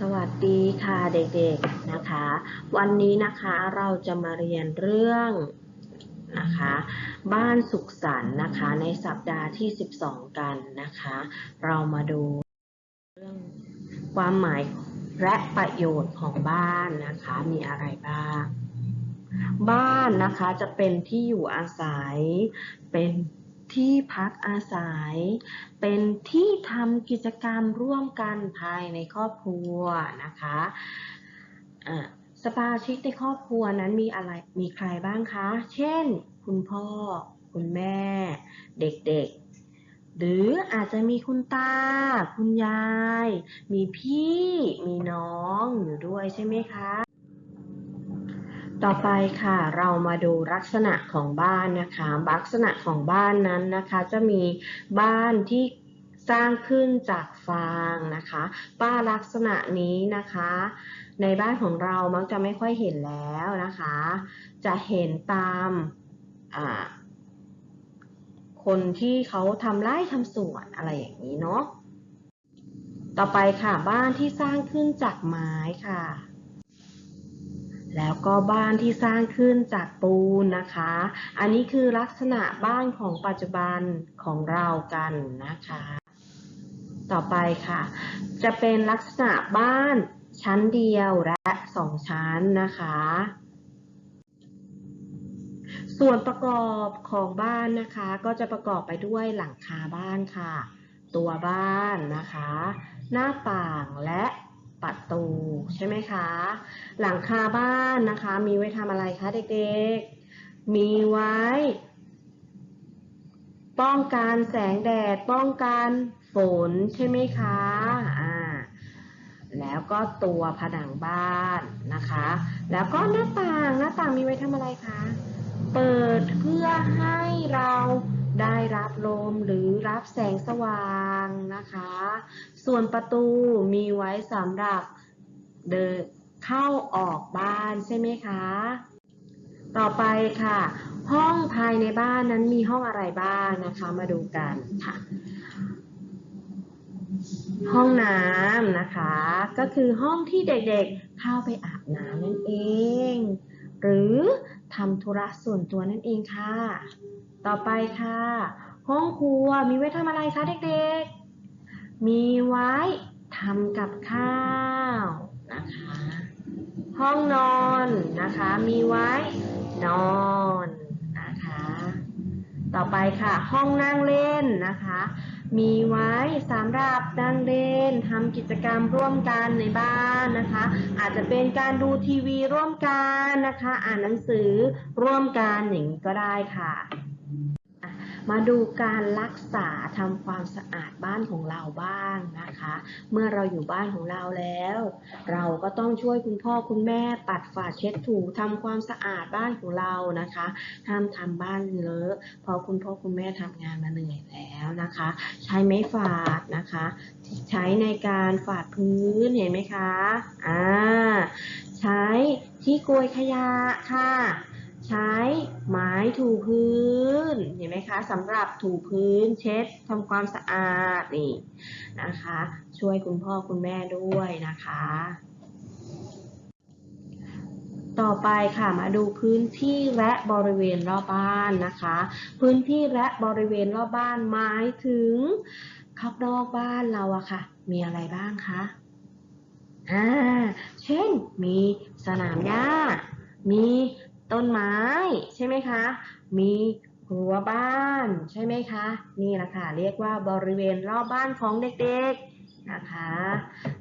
สวัสดีค่ะเด็กๆนะคะ วันนี้นะคะเราจะมาเรียนเรื่องนะคะบ้านสุขสันต์นะคะในสัปดาห์ที่ 12 กันนะคะ เรามาดูเรื่องความหมายและประโยชน์ของบ้านนะคะมีอะไรบ้าง บ้านนะคะจะเป็นที่อยู่อาศัยเป็น ที่พักอาศัย เป็นที่ทำกิจกรรมร่วมกันภายในครอบครัวนะคะะสมาชิกในครอบครัวนั้นมีอะไรมีใครบ้างคะ เช่น คุณพ่อ คุณแม่ เด็กๆ หรืออาจจะมีคุณตา คุณยาย มีพี่ มีน้องอยู่ด้วยใช่ไหมคะ ต่อไปค่ะเรามาดูลักษณะของบ้านนะคะ ลักษณะของบ้านนั้นนะคะ จะมีบ้านที่สร้างขึ้นจากฟางนะคะป้าลักษณะนี้นะคะ ในบ้านของเรามักจะไม่ค่อยเห็นแล้วนะคะ จะเห็นตามคนที่เขาทำไร่ทำสวนอะไรอย่างนี้เนาะต่อไปค่ะบ้านที่สร้างขึ้นจากไม้ค่ะ แล้วก็บ้านที่สร้างขึ้นจากปูนนะคะ อันนี้คือลักษณะบ้านของปัจจุบันของเรากันนะคะ ต่อไปค่ะ จะเป็นลักษณะบ้านชั้นเดียวและสองชั้นนะคะ ส่วนประกอบของบ้านนะคะ ก็จะประกอบไปด้วยหลังคาบ้านค่ะ ตัวบ้านนะคะ หน้าต่างและ ประตูใช่ไหมคะ หลังคาบ้านนะคะ มีไว้ทำอะไรคะเด็กๆ มีไว้ ป้องกันแสงแดด ป้องกันฝนใช่ไหมคะอ่าแล้วก็ตัวผนังบ้านนะคะ แล้วก็หน้าต่างหน้าต่างมีไว้ทำอะไรคะ เปิดเพื่อให้เรา ได้รับลมหรือรับแสงสว่างนะคะ ส่วนประตูมีไว้สำหรับเดินเข้าออกบ้านใช่ไหมคะ ต่อไปค่ะ ห้องภายในบ้านนั้นมีห้องอะไรบ้างนะคะ มาดูกันค่ะห้องน้ำนะคะ ก็คือห้องที่เด็กๆเข้าไปอาบน้ำนั่นเอง หรือทำธุระส่วนตัวนั่นเองค่ะ ต่อไปค่ะ ห้องครัวมีไว้ทำอะไรคะเด็กๆ มีไว้ทำกับข้าวนะคะ ห้องนอนนะคะ มีไว้นอนนะคะ ต่อไปค่ะ ห้องนั่งเล่นนะคะ มีไว้สำหรับนั่งเล่นทำกิจกรรมร่วมกันในบ้านนะคะ อาจจะเป็นการดูทีวีร่วมกันนะคะ อ่านหนังสือร่วมกันอย่างนี้ก็ได้ค่ะ มาดูการรักษาทำความสะอาดบ้านของเราบ้างนะคะ เมื่อเราอยู่บ้านของเราแล้ว เราก็ต้องช่วยคุณพ่อคุณแม่ปัดฝาดเช็ดถูทำความสะอาดบ้านของเรานะคะห้ามทำบ้านเลอะเพราะคุณพ่อคุณแม่ทำงานมาเหนื่อยแล้วนะคะ ใช้ไม้ฝาดนะคะ ใช้ในการฝาดพื้นเห็นไหมคะอ่าใช้ที่โกยขยะค่ะ ใช้ไม้ถูพื้นเห็นไหมคะสำหรับถูพื้นเช็ดทำความสะอาดนี่นะคะ ช่วยคุณพ่อคุณแม่ด้วยนะคะ ต่อไปค่ะมาดูพื้นที่และบริเวณรอบบ้านนะคะ พื้นที่และบริเวณรอบบ้านหมายถึงข้างนอกบ้านเราอะค่ะ มีอะไรบ้างคะอ่าเช่น มีสนามหญ้ามี ต้นไม้ ใช่ไหมคะ มีรั้วบ้านใช่ไหมคะ นี่แหละค่ะเรียกว่าบริเวณรอบบ้านของเด็กๆนะคะ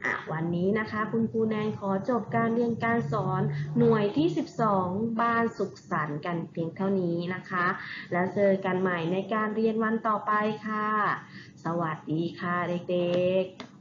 อะวันนี้นะคะ คุณครูแนนขอจบการเรียนการสอนหน่วยที่ 12 บ้านสุขสันต์กันเพียงเท่านี้นะคะ แล้วเจอกันใหม่ในการเรียนวันต่อไปค่ะ สวัสดีค่ะเด็กๆ